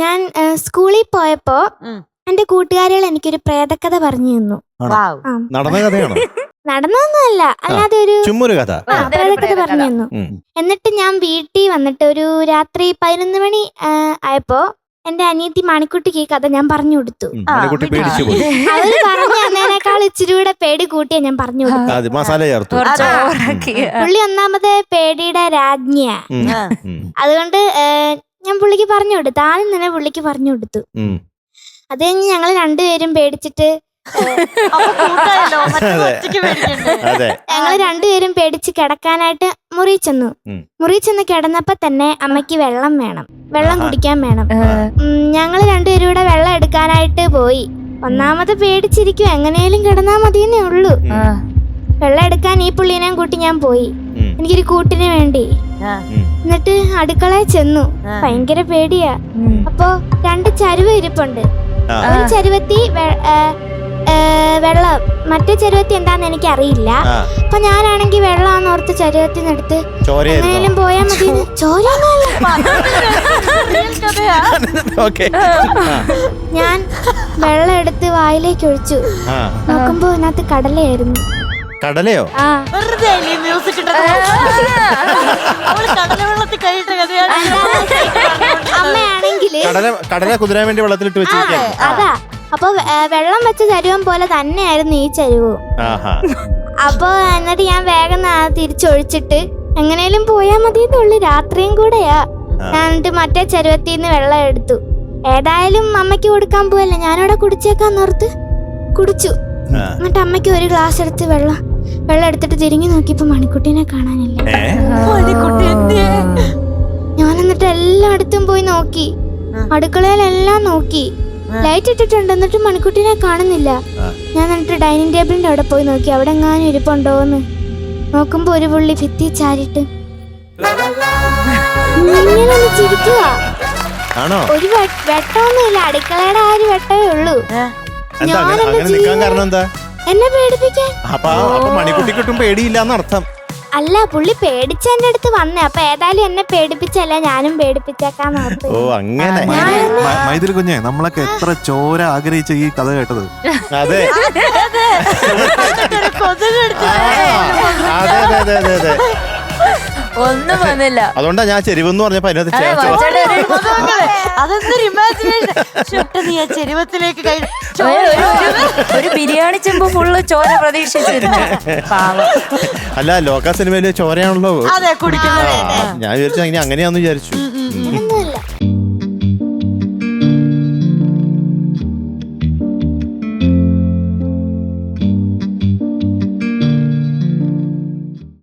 ഞാൻ സ്കൂളിൽ പോയപ്പോ എന്റെ കൂട്ടുകാരികൾ എനിക്കൊരു പ്രേതകഥ പറഞ്ഞു തന്നു നടന്ന കഥയാണോ? നടന്നൊന്നുമല്ല. അല്ലാതെ ഒരു ചുമ്മാ കഥ. പ്രേതക്കഥ. പറഞ്ഞു തന്നു എന്നിട്ട് ഞാൻ വീട്ടിൽ വന്നിട്ട് ഒരു രാത്രി പതിനൊന്ന് മണി ആയപ്പോ എന്റെ അനിയത്തി മണിക്കുട്ടിക്ക് ഈ കഥ ഞാൻ പറഞ്ഞു കൊടുത്തു. അവർ പറഞ്ഞു തന്നതിനേക്കാൾ ഇച്ചിരി കൂടെ പേടി കൂട്ടിയാ ഞാൻ പറഞ്ഞു കൊടുത്തു മസാല ചേർത്തു. പുള്ളി ഒന്നാമത് പേടിയുടെ രാജ്ഞിയാ. അതുകൊണ്ട് ഞാൻ പുള്ളിക്ക് പറഞ്ഞു കൊടുത്തു. ആദ്യം തന്നെ പുള്ളിക്ക് പറഞ്ഞു കൊടുത്തു. അത് കഴിഞ്ഞ് ഞങ്ങൾ രണ്ടുപേരും പേടിച്ചിട്ട് ഞങ്ങൾ രണ്ടുപേരും പേടിച്ച് കിടക്കാനായിട്ട് മുറി ചെന്നു. മുറി ചെന്ന് കിടന്നപ്പോ തന്നെ അമ്മയ്ക്ക് വെള്ളം വേണം. വെള്ളം കുടിക്കാൻ വേണം. ഞങ്ങൾ രണ്ടുപേരും കൂടെ വെള്ളം എടുക്കാനായിട്ട് പോയി. ഒന്നാമത് പേടിച്ചിരിക്കും എങ്ങനെയാലും കിടന്നാ മതിയെന്നേ ഉള്ളൂ. വെള്ളം എടുക്കാൻ ഈ പുള്ളീനെയും കൂട്ടി ഞാൻ പോയി. എനിക്കൊരു കൂട്ടിന് വേണ്ടി. എന്നിട്ട് അടുക്കളയിൽ ചെന്നു. ഭയങ്കര പേടിയാ. അപ്പോ രണ്ട് ചരുവ ഇരിപ്പുണ്ട്. ഒരു ചരുവത്തി വെള്ളം. മറ്റേ ചരുവത്തി എന്താന്ന് എനിക്ക് അറിയില്ല അപ്പൊ ഞാനാണെങ്കി വെള്ളമാന്ന് ഓർത്ത് ചരുവത്തിനെടുത്ത് ചോരയായിരുന്നു? എങ്ങനെയും പോയാ മതി. ചോര ഞാൻ വെള്ളം എടുത്ത് വായിലേക്ക് ഒഴിച്ചു. നോക്കുമ്പോ അതിനകത്ത് കടലയായിരുന്നു. കടലയോ? ആ. വെറുതെ അല്ലേ മ്യൂസിക് ഇട്ടത്? അവൾ കടലവെള്ളത്തിൽ കഴിയിട്ട കഥയാണ്. അമ്മയാണെങ്കിൽ കടല കടല കുതിരാൻ വേണ്ടി വെള്ളത്തിലിട്ട് വെച്ചിരിക്കാൻ അതാ. അപ്പൊ വെ- വെള്ളം വെച്ച ചരുവം പോലെ തന്നെയായിരുന്നു ഈ ചരുവ്. ആഹാ. അപ്പൊ എന്നിട്ട് ഞാൻ വേഗം തിരിച്ചൊഴിച്ചിട്ട് എങ്ങനെയും പോയാ മതിയെന്നുള്ളു രാത്രിയും കൂടെയാ. ഞാൻ എന്നിട്ട് മറ്റേ ചരുവത്തിന്ന് വെള്ളം എടുത്തു. ഏതായാലും അമ്മയ്ക്ക് കൊടുക്കാൻ പോവല്ലേ. ഞാനവിടെ കുടിച്ചേക്കാന്നോർത്ത് കുടിച്ചു. ആ. എന്നിട്ട് അമ്മയ്ക്ക് ഒരു ഗ്ലാസ് എടുത്ത് വെള്ളം. വെള്ളം എടുത്തിട്ട് തിരിഞ്ഞു നോക്കിയപ്പോ മണിക്കുട്ടീനെ കാണാനില്ല? ഞാൻ എന്നിട്ട് എല്ലായിടത്തും പോയി നോക്കി. അടുക്കളയിലെല്ലാം നോക്കി. ലൈറ്റ് ഇട്ടിട്ടുണ്ട്. എന്നിട്ട് മണിക്കുട്ടീനെ കാണുന്നില്ല. ഞാൻ എന്നിട്ട് ഡൈനിങ് ടേബിളിന്റെ അവിടെ പോയി നോക്കി. അവിടെ എങ്ങാനും ഇരിപ്പുണ്ടോന്ന് നോക്കുമ്പോ ഒരു പുള്ളി ഭിത്തി ചാരിട്ട് ചിരിക്കുക ഒരു വെട്ടമൊന്നുമില്ല. അടുക്കളയുടെ ആ ഒരു വെട്ടമേ ഉള്ളൂ. ഏ? എന്നെ പേടിപ്പിക്കാൻ? അപ്പൊ അപ്പൊ മണിക്കുട്ടി കിട്ടും പേടിയില്ല എന്നർത്ഥം അല്ല പുള്ളി പേടിച്ച എന്റെ അടുത്ത് വന്നേ. അപ്പൊ ഏതായാലും എന്നെ പേടിപ്പിച്ചല്ല? ഞാനും പേടിപ്പിച്ചേക്കാന്ന് ഓ അങ്ങനെ. മ- മൈഥിലി കുഞ്ഞെ നമ്മളൊക്കെ എത്ര ചോര ആഗ്രഹിച്ച ഈ കഥ കേട്ടത്. അതെ. അതെ അതെ അതെ അതെ. ഒന്നും വന്നില്ല. അതുകൊണ്ടാ ഞാൻ ചെരിവെന്ന് പറഞ്ഞപ്പോ അതിനകത്ത് അതെ, ചേർത്ത് കുറച്ചുകൂടെ ഒരു- അതെന്തൊരു ഇമാജിനേഷൻ? നീ ആ ചെരുവത്തിലേക്ക് കൈ ഒരു- ഒരു- ഒരു ബിരിയാണി ചെമ്പ് ഫുള്ള് ചോര പ്രതീക്ഷിച്ചിരുന്നു. പാവം. അല്ല ലോക സിനിമയിലെ ചോരയാണല്ലോ അതെ കുടിക്കുന്നത്. ആ, ഞാൻ വിചാരിച്ചു അങ്ങനെയാന്ന് വിചാരിച്ചു. ഉം.